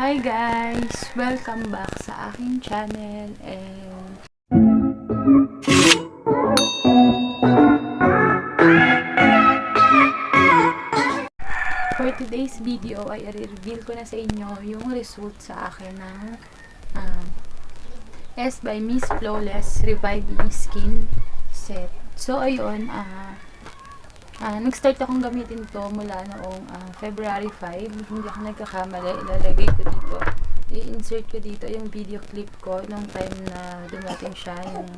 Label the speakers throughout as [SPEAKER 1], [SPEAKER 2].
[SPEAKER 1] Hi guys! Welcome back sa aking channel and For today's video ay i-reveal ko na sa inyo yung result sa akin ng um, S by Miss Flawless Reviving Skin Set. So ayun, ah Ah, nag-start akong gamitin to mula noong ah, February 5. Hindi ako nagkakamali. Ilalagay ko dito. I-insert ko dito yung video clip ko nung time na dumating siya. Yung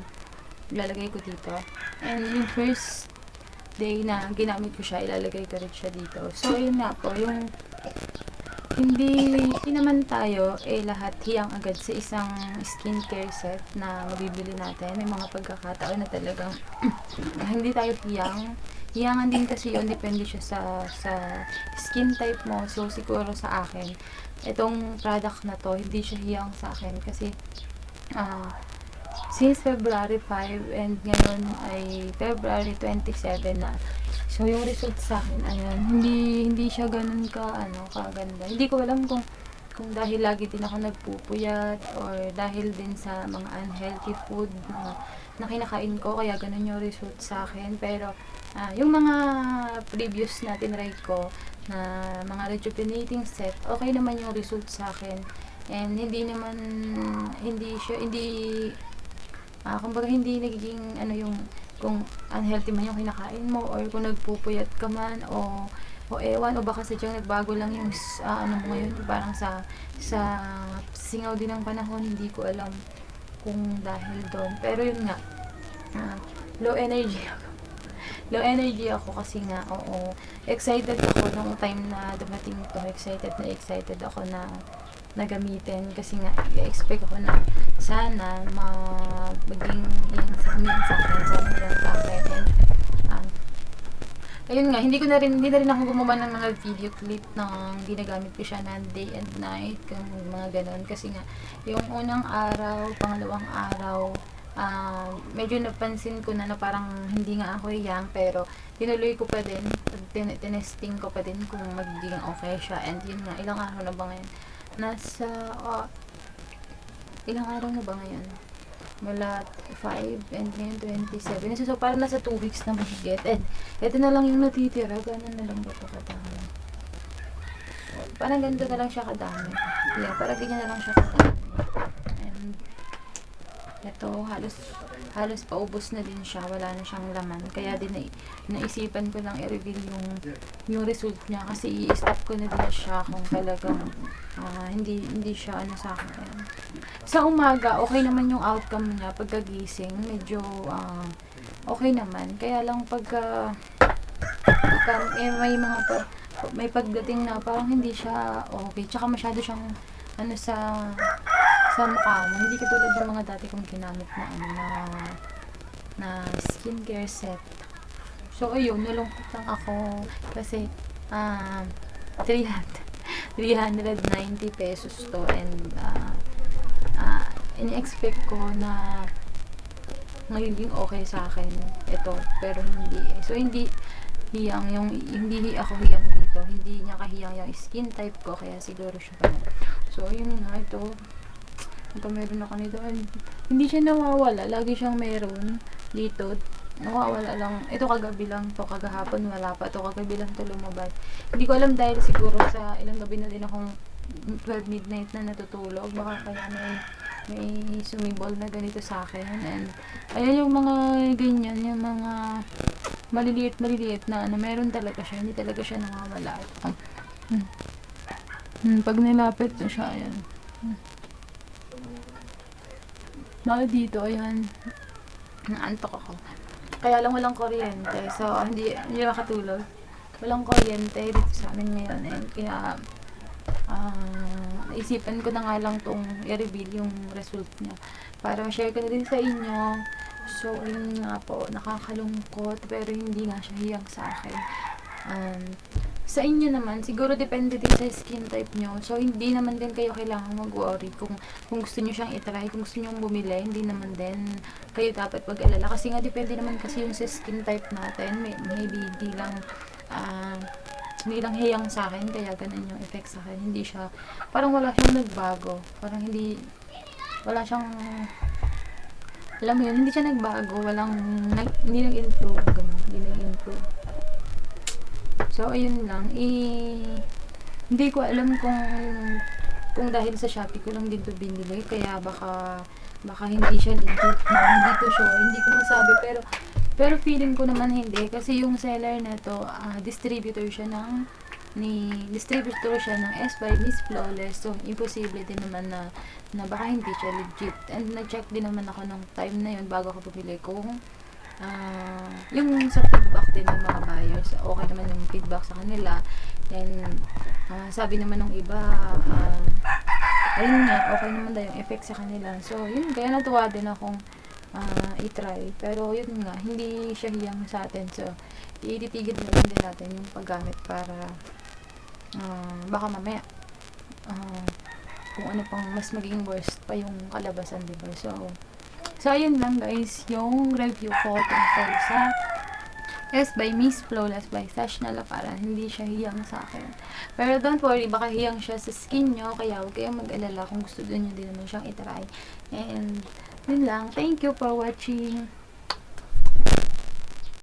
[SPEAKER 1] ilalagay ko dito. And yung first day na ginamit ko siya, ilalagay ko rin siya dito. So, yun nga po. Yung hindi, hindi tayo eh lahat hiyang agad sa isang skincare set na mabibili natin. May mga pagkakataon na talagang hindi tayo hiyang. Hiyangan din kasi yun, depende siya sa, sa skin type mo. So, siguro sa akin, itong product na to, hindi siya hiyang sa akin kasi ah since February 5 and ngayon ay February 27 na. So, yung result sa akin, ayan, hindi, hindi siya ganun ka, ano, kaganda. Hindi ko alam kung, kung dahil lagi din ako nagpupuyat or dahil din sa mga unhealthy food na, na kinakain ko, kaya ganun yung result sa akin. Pero, ah, yung mga previous na tinry ko, na mga rejuvenating set, okay naman yung result sa akin. And hindi naman, hindi siya, hindi, ah kumbaga hindi nagiging ano yung kung unhealthy man yung kinakain mo or kung nagpupuyat ka man o o ewan o baka sadyang nagbago lang yung ah, ano mo ngayon. Parang sa sa singaw din ng panahon hindi ko alam kung dahil doon. Pero yun nga ah, low energy ako low energy ako kasi nga oo. Excited ako nung time na dumating to. Excited na excited ako na na gamitin kasi nga i-expect ko na sana ma maging yung sa akin sa akin and um, ayun nga hindi ko na rin hindi na rin ako gumawa ng mga video clip ng ginagamit ko siya na day and night kung mga ganon. Kasi nga yung unang araw pangalawang araw ah medyo napansin ko na na parang hindi nga ako young pero tinuloy ko pa din tin- tinesting ko pa din kung magiging okay siya. And yun nga ilang araw na ba ngayon? Nasa ah, ilang araw na ba ngayon? Mula 5 and ngayon 27 so, so parang nasa 2 weeks na mahigit. And ito na lang yung natitira. Ganun na lang ba ito kadami? Parang ganito na lang siya kadami. Yeah, parang ganyan na lang siya kadami ito halos halos paubos na din siya. Wala na siyang laman. Kaya din na, naisipan ko lang i-reveal yung yung result niya. Kasi i-stop ko na din siya kung talagang ah, hindi hindi siya ano sa akin. Ayan. sa umaga okay naman yung outcome niya pagkagising. Medyo ah, okay naman. Kaya lang pagka pagka eh, may mga pa- may pagdating na parang hindi siya okay. Tsaka masyado siyang ano sa sa mukha mo hindi katulad ng mga dati kong ginamit na ano na na skincare set. So ayun nalungkot lang ako kasi ah 300 390 pesos to and ah ah, ini-expect ko na magiging okay sa akin ito pero hindi. So hindi hiyang yung hindi ako hiyang dito. Hindi niya kahiyang yung skin type ko kaya siguro siya pa. So yun nga ito ito meron ako nito. And hindi siya nawawala. Lagi siyang meron dito. Nawawala lang. Ito kagabi lang to. Kagahapon wala pa to. Kagabi lang to lumabas hindi ko alam dahil siguro sa ilang gabi na din akong 12 midnight na natutulog. Baka kaya may may sumibol na ganito sa akin. And ayan yung mga ganyan. Yung mga maliliit maliliit na ano meron talaga siya. Hindi talaga siya nawawala. Um. Hmm, pag nilapit na siya ayan. Hmm. Dahil dito, ayan. Naantok ako. Kaya lang walang kuryente. So, hindi, hindi makatulog. Walang kuryente dito sa amin ngayon. And kaya, ah, naisipan ko na nga lang tong i-reveal yung result niya. Para ma-share ko na din sa inyo. So, yun nga po, nakakalungkot. Pero hindi nga siya hiyang sa akin. Um, sa inyo naman, siguro depende din sa skin type nyo. So, hindi naman din kayo kailangan mag-worry kung, kung gusto nyo siyang itry, kung gusto nyo bumili, hindi naman din kayo dapat mag-alala. Kasi nga, depende naman kasi yung sa skin type natin. May, maybe hindi lang, ah, hindi lang hiyang sa akin, kaya ganun yung effect sa akin. Hindi siya, parang wala siyang nagbago. Parang hindi, wala siyang, alam mo yun, hindi siya nagbago. Walang, nag, hindi nag-improve. Ganun, hindi nag-improve. So, ayun lang. Eh, hindi ko alam kung kung dahil sa Shopee ko lang din to binili kaya baka baka hindi siya legit. Hindi ko sure. Hindi ko masabi pero pero feeling ko naman hindi. Kasi yung seller na to ah, distributor siya ng ni distributor siya ng S by Miss Flawless. So imposible din naman na na baka hindi siya legit. And na-check din naman ako nung time na yun bago ako bumili kung ah, yung sa feedback din ng mga buyers okay naman yung feedback sa kanila. Then ah, sabi naman ng iba ah, ayun nga okay naman daw yung effect sa kanila. So yun kaya natuwa din akong ah, i-try. Pero yun nga hindi siya hiyang sa atin. So ititigil na din natin yung paggamit para ah, baka mamaya ah, kung ano pang mas maging worst pa yung kalabasan diba so So, ayun lang guys, yung review ko tungkol sa S by Miss Flawless by Sash na Laparan. Hindi siya hiyang sa akin. Pero don't worry, baka hiyang siya sa skin nyo. Kaya huwag kayong mag-alala kung gusto nyo din naman siyang itry. And, yun lang. Thank you for watching.